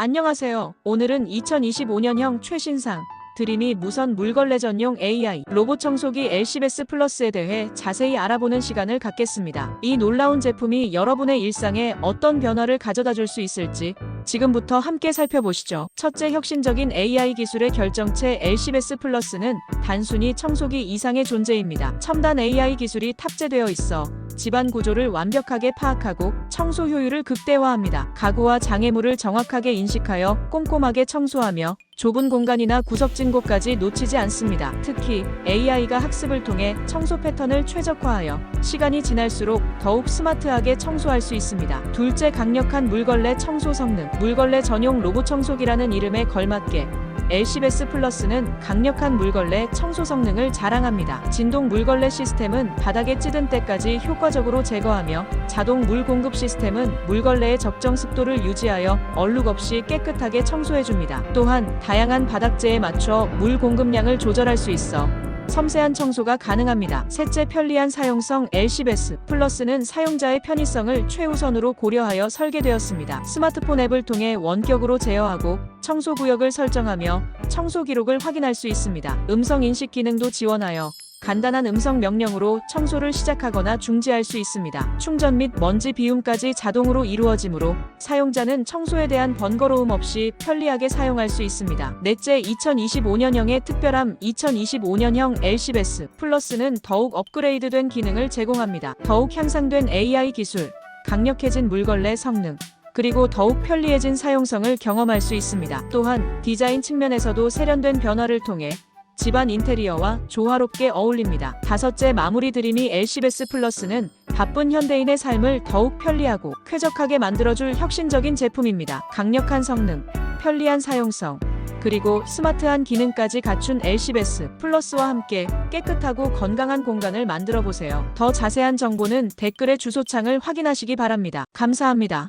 안녕하세요. 오늘은 2025년형 최신상 드림이 무선 물걸레 전용 AI 로봇 청소기 엘시베스 플러스에 대해 자세히 알아보는 시간을 갖겠습니다. 이 놀라운 제품이 여러분의 일상에 어떤 변화를 가져다 줄 수 있을지 지금부터 함께 살펴보시죠. 첫째 혁신적인 AI 기술의 결정체 엘시베스 플러스는 단순히 청소기 이상의 존재입니다. 첨단 AI 기술이 탑재되어 있어 집안 구조를 완벽하게 파악하고 청소 효율을 극대화합니다. 가구와 장애물을 정확하게 인식하여 꼼꼼하게 청소하며 좁은 공간이나 구석진 곳까지 놓치지 않습니다. 특히 AI가 학습을 통해 청소 패턴을 최적화하여 시간이 지날수록 더욱 스마트하게 청소할 수 있습니다. 둘째 강력한 물걸레 청소 성능. 물걸레 전용 로봇 청소기라는 이름에 걸맞게 엘시베스 플러스는 강력한 물걸레 청소 성능을 자랑합니다. 진동 물걸레 시스템은 바닥에 찌든 때까지 효과적으로 제거하며 자동 물 공급 시스템 은 물걸레의 적정 습도를 유지하여 얼룩 없이 깨끗하게 청소해줍니다. 또한 다양한 바닥재에 맞춰 물 공급량을 조절할 수 있어 섬세한 청소가 가능합니다. 셋째 편리한 사용성 엘시베스 플러스는 사용자의 편의성을 최우선으로 고려하여 설계되었습니다. 스마트폰 앱을 통해 원격으로 제어하고 청소 구역을 설정하며 청소 기록을 확인할 수 있습니다. 음성 인식 기능도 지원하여 간단한 음성 명령으로 청소를 시작하거나 중지할 수 있습니다. 충전 및 먼지 비움까지 자동으로 이루어지므로 사용자는 청소에 대한 번거로움 없이 편리하게 사용할 수 있습니다. 넷째 2025년형의 특별함 2025년형 엘시베스 플러스는 더욱 업그레이드된 기능을 제공합니다. 더욱 향상된 AI 기술, 강력해진 물걸레 성능, 그리고 더욱 편리해진 사용성을 경험할 수 있습니다. 또한 디자인 측면에서도 세련된 변화를 통해 집안 인테리어와 조화롭게 어울립니다. 다섯째 마무리 드림이 엘시베스 플러스는 바쁜 현대인의 삶을 더욱 편리하고 쾌적하게 만들어줄 혁신적인 제품입니다. 강력한 성능, 편리한 사용성, 그리고 스마트한 기능까지 갖춘 엘시베스 플러스와 함께 깨끗하고 건강한 공간을 만들어 보세요. 더 자세한 정보는 댓글의 주소창을 확인하시기 바랍니다. 감사합니다.